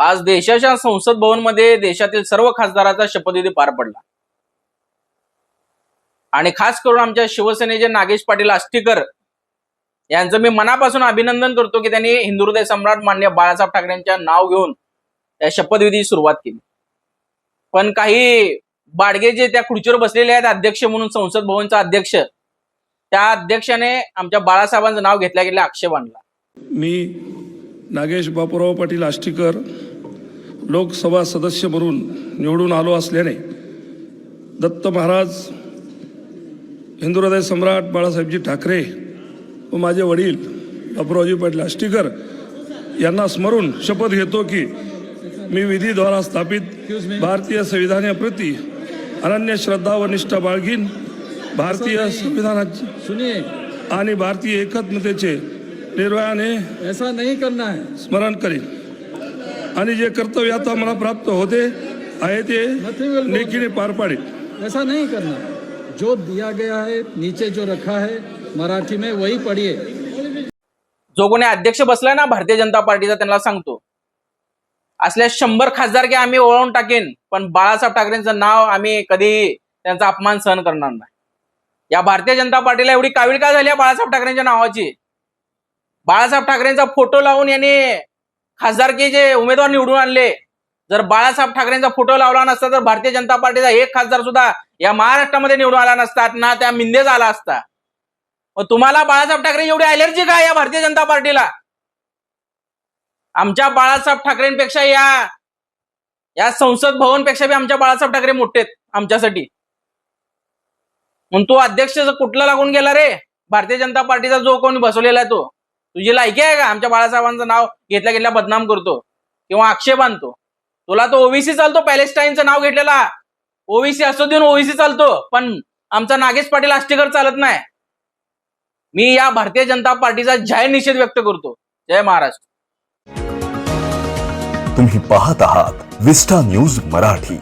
आज देशाच्या संसद भवनमध्ये देशातील सर्व खासदाराचा शपथविधी पार पडला. आणि खास करून आमच्या शिवसेनेचे नागेश पाटील आष्टीकर यांचं मी मनापासून अभिनंदन करतो की त्यांनी हिंदू हृदय सम्राट मान्य बाळासाहेब ठाकरेंच्या नाव घेऊन त्या शपथविधी सुरुवात केली. पण काही बाडगे जे त्या खुर्चीवर बसलेले आहेत अध्यक्ष म्हणून संसद भवनचा अध्यक्ष त्या अध्यक्षाने आमच्या बाळासाहेबांचं नाव घेतल्या गेल्या आक्षेप आणला. मी नागेश बापूराव पाटील आष्टीकर लोकसभा सदस्य म्हणून निवडून आलो असल्याने दत्त महाराज हिंदू हृदय सम्राट बाळासाहेबजी ठाकरे व माझे वडील बापूरावजी पाटील आष्टीकर यांना स्मरून शपथ घेतो की मी विधीद्वारा स्थापित भारतीय संविधानाप्रती अनन्य श्रद्धा व निष्ठा बाळगीन. भारतीय संविधानाची आणि भारतीय एकात्मतेचे निर्भयाने ऐसा नहीं करना है स्मरण करीन. आणि जे कर्तव्य आता मला प्राप्त होते आहे ते लेखीने पार पाडेल ऐसा नहीं करना। जो दिया गया है नीचे जो रखा है मराठी में वही पढ़िए। जो कोणी अध्यक्ष बसलाय ना भारतीय जनता पार्टीचा त्यांना सांगतो. असल्या शंभर खासदार की आम्ही ओळखून टाकेन पण बाळासाहेब ठाकरेंचं नाव आम्ही कधी त्यांचा अपमान सहन करणार नाही. या भारतीय जनता पार्टीला एवढी कावीळ का झाली आहे बाळासाहेब ठाकरेंच्या नावाची? बाळासाहेब ठाकरेंचा फोटो लावून यांनी खासदारकी जे उमेदवार निवडून आणले जर बाळासाहेब ठाकरेंचा फोटो लावला नसता तर भारतीय जनता पार्टीचा एक खासदार सुद्धा या महाराष्ट्रामध्ये निवडून आला नसता ना त्या मिंदेच आला असता. मग तुम्हाला बाळासाहेब ठाकरे एवढी अलर्जी काय या भारतीय जनता पार्टीला? आमच्या बाळासाहेब ठाकरेंपेक्षा या या संसद भवनपेक्षा बी आमच्या बाळासाहेब ठाकरे मोठे आहेत आमच्यासाठी. म्हणून तो अध्यक्ष कुठला लागून गेला रे? भारतीय जनता पार्टीचा जो कोणी बसवलेला आहे तो. तुझी लायकी आहे का? आमच्या बाळासाहेबांचं नाव घेतल्या घेतल्या बदनाम करतो. किंवा आक्षेप आणतो. तुला तो ओबीसी चालतो पॅलेस्टाईनचं नाव घेतलेला. ओबीसी असतो देऊन ओबीसी चालतो पण आमचा नागेश पाटील आष्टीकर चालत नाही. मी या भारतीय जनता पार्टीचा जाहीर निषेध व्यक्त करतो. जय महाराष्ट्र. तुम्ही पाहत आहात विस्टा न्यूज मराठी.